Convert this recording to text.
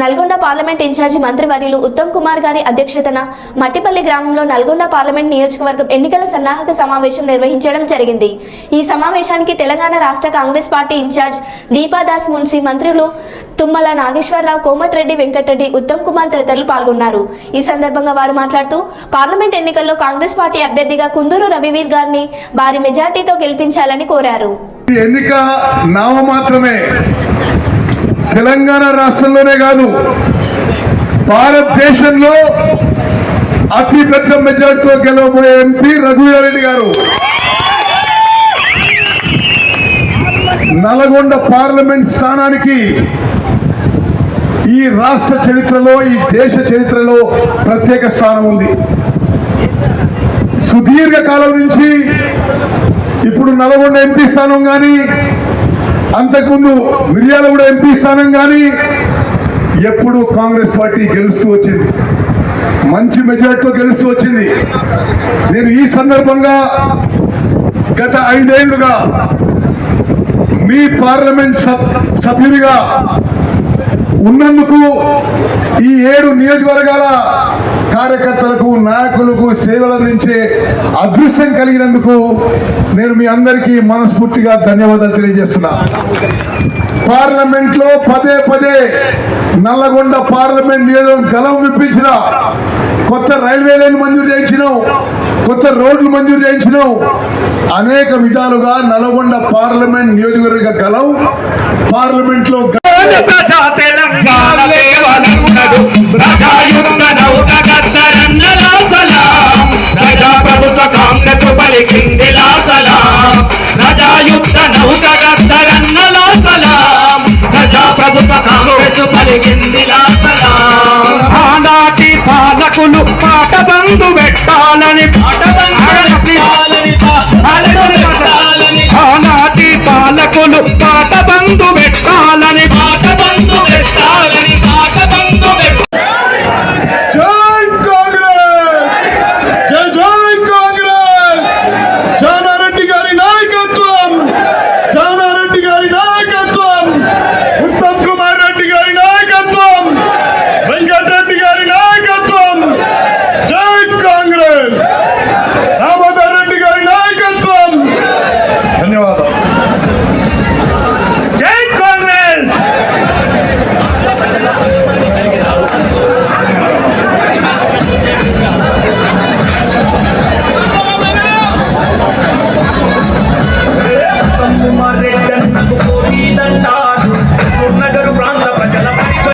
Nalgonda parliament incharge మంత్రివర్యులు ఉత్తమ్ కుమార్ గారి అధ్యక్షతన మట్టిపల్లి గ్రామంలో నల్గొండ పార్లమెంట్ నియోజకవర్గం ఎన్నికల సన్నాహక సమావేశం నిర్వహించడం జరిగింది. ఈ సమావేశానికి తెలంగాణ రాష్ట్ర Congress party incharge Deepadas Munshi మంత్రులు తుమ్మల నాగేశ్వరరావు కోమటిరెడ్డి వెంకటరెడ్డి ఉత్తమ్ కుమార్ తదితరులు పాల్గొన్నారు. ఈ సందర్భంగా వారు మాట్లాడుతూ పార్లమెంట్ ఎన్నికల్లో కాంగ్రెస్ పార్టీ అభ్యర్థిగా కుందూరు రవివీర్ గారిని భారీ మెజార్టీతో గెలిపించాలని కోరారు. ఎన్నిక నామ మాత్రమే తెలంగాణ రాష్ట్రంలోనే కాదు భారతదేశంలో అతి పెద్ద మెజార్టీతో గెలవబోయే ఎంపీ రఘువీరారెడ్డి గారు. నల్గొండ పార్లమెంట్ స్థానానికి ఈ రాష్ట్ర చరిత్రలో ఈ దేశ చరిత్రలో ప్రత్యేక స్థానం ఉంది. సుదీర్ఘ కాలం నుంచి ఇప్పుడు నల్గొండ ఎంపీ స్థానం కానీ అంతకుముందు మిర్యాలగూడ ఎంపీ స్థానం కానీ ఎప్పుడు కాంగ్రెస్ పార్టీ గెలుస్తూ వచ్చింది. మంచి మెజార్టీతో గెలుస్తూ వచ్చింది. నేను ఈ సందర్భంగా గత ఐదేళ్ళుగా మీ పార్లమెంట్ సబ్- సభ్యుడిగా ఉన్నందుకు ఈ ఏడు నియోజకవర్గాల కార్యకర్తలకు నాయకులకు సేవలు అందించే అదృష్టం కలిగినందుకు నేను మీ అందరికీ మనస్ఫూర్తిగా ధన్యవాదాలు తెలియజేస్తున్నా. పార్లమెంట్లో పదే పదే నల్లగొండ పార్లమెంట్ నియోజకం గలం విప్పించిన కొత్త రైల్వే లైన్ మంజూరు చేయించినాం కొత్త రోడ్లు మంజూరు చేయించినాం. అనేక విధాలుగా నల్గొండ పార్లమెంట్ నియోజకవర్గ గలం పార్లమెంట్లో ప్రజా తెలంగాణ ప్రభుత్వ కాంగ్రెస్ ఆనాటి పాలకులు పాట బంధు పెట్టాలని పాట ఆనాటి పాలకులు పాట బంధు పెట్టాలని